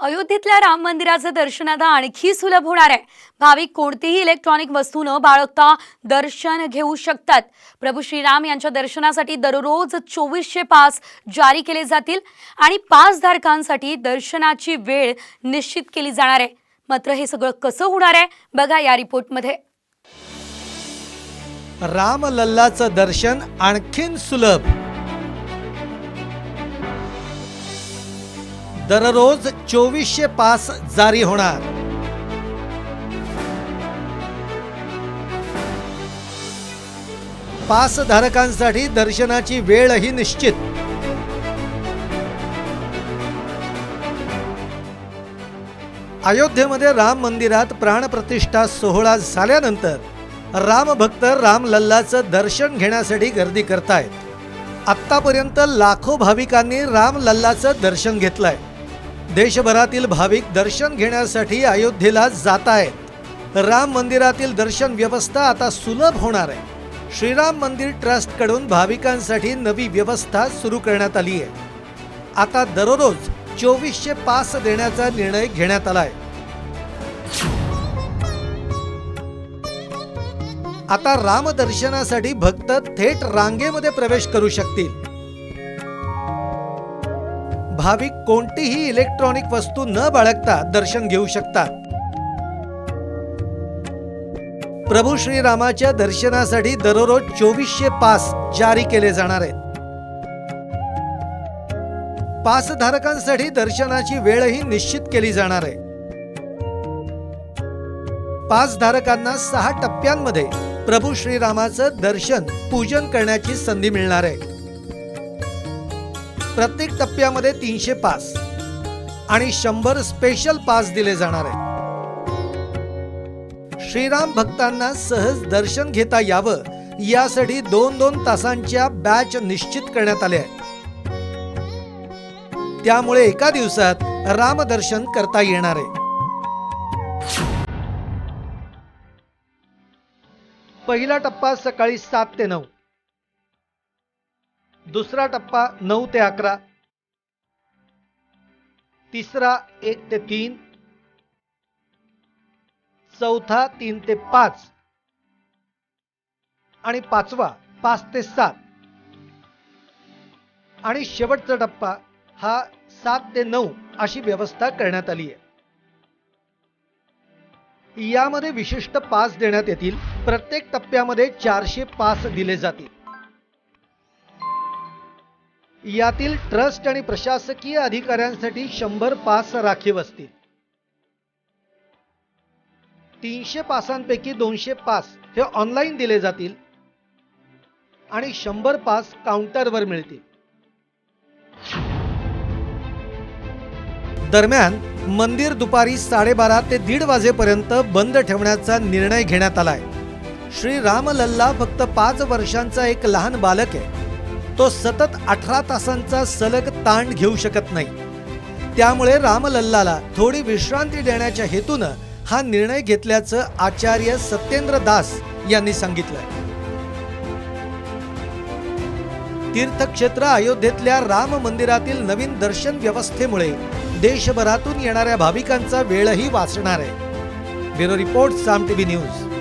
अयोध्येतल्या राम मंदिराचं दर्शन आता आणखी सुलभ होणार आहे. भाविक कोणतीही इलेक्ट्रॉनिक वस्तू न बाळगता दर्शन घेऊ शकतात. प्रभू श्रीराम यांच्या दर्शनासाठी दररोज चोवीसशे पास जारी केले जातील आणि पासधारकांसाठी दर्शनाची वेळ निश्चित केली जाणार आहे. मात्र हे सगळं कसं होणार आहे बघा या रिपोर्टमध्ये. रामलल्लाचं दर्शन आणखीन सुलभ. दररोज चोवीसशे पास जारी होणार. पास धारकांसाठी दर्शनाची वेळही निश्चित. अयोध्येमध्ये राम मंदिरात प्राणप्रतिष्ठा सोहळा झाल्यानंतर रामभक्त रामलल्लाचं दर्शन घेण्यासाठी गर्दी करतायत. आत्तापर्यंत लाखो भाविकांनी रामलल्लाचं दर्शन घेतलंय. देशभरातील भाविक दर्शन घेण्यासाठी अयोध्येला जात आहेत. राम मंदिरातील दर्शन व्यवस्था आता सुलभ होणार आहे. श्रीराम मंदिर ट्रस्टकडून भाविकांसाठी नवी व्यवस्था सुरू करण्यात आली आहे. आता दररोज चोवीसशे पास देण्याचा निर्णय घेण्यात आलाय. आता रामदर्शनासाठी भक्त थेट रांगेमध्ये प्रवेश करू शकतील. भाविक कोणतीही इलेक्ट्रॉनिक वस्तू न बाळगता दर्शन घेऊ शकतात. प्रभू श्रीरामाच्या दर्शनासाठी दररोज चोवीसशे पास जारी केले जाणार आहेत. पासधारकांसाठी दर्शनाची वेळही निश्चित केली जाणार आहे. पासधारकांना सहा टप्प्यांमध्ये प्रभू श्रीरामाचं दर्शन पूजन करण्याची संधी मिळणार आहे. प्रत्येक टप्प्यामध्ये तीनशे पास आणि शंभर स्पेशल पास दिले जाणार आहे श्रीराम भक्तांना सहज दर्शन घेता यावं यासाठी दोन दोन तासांच्या बॅच निश्चित करण्यात आल्या आहेत. त्यामुळे एका दिवसात रामदर्शन करता येणार आहे. पहिला टप्पा सकाळी सात ते नऊ. दुसरा टप्पा नऊ ते अकरा. तिसरा एक ते तीन. चौथा तीन ते पाच. आणि पाचवा पाच ते सात. आणि शेवटचा टप्पा हा सात ते नऊ अशी व्यवस्था करण्यात आली आहे. यामध्ये विशिष्ट पास देण्यात येतील. प्रत्येक टप्प्यामध्ये चारशे पास दिले जातील. यातील ट्रस्ट आणि प्रशासकीय अधिकाऱ्यांसाठी शंभर पास राखीव असतील. तीनशे पासांपैकी दोनशे पास हे ऑनलाईन दिले जातील आणि शंभर पास काउंटरवर मिळतील. दरम्यान मंदिर दुपारी साडेबारा ते दीड वाजेपर्यंत बंद ठेवण्याचा निर्णय घेण्यात आलाय. श्री रामलल्ला फक्त पाच वर्षांचा एक लहान बालक आहे. तो सतत अठरा तासांचा सलग ताण घेऊ शकत नाही. त्यामुळे रामलल्लाला थोडी विश्रांती देण्याच्या हेतूनं हा निर्णय घेतल्याचं आचार्य सत्येंद्र दास यांनी सांगितलंय. तीर्थक्षेत्र अयोध्येतल्या राम मंदिरातील नवीन दर्शन व्यवस्थेमुळे देशभरातून येणाऱ्या भाविकांचा वेळही वाचणार आहे. Bureau report Saam TV news.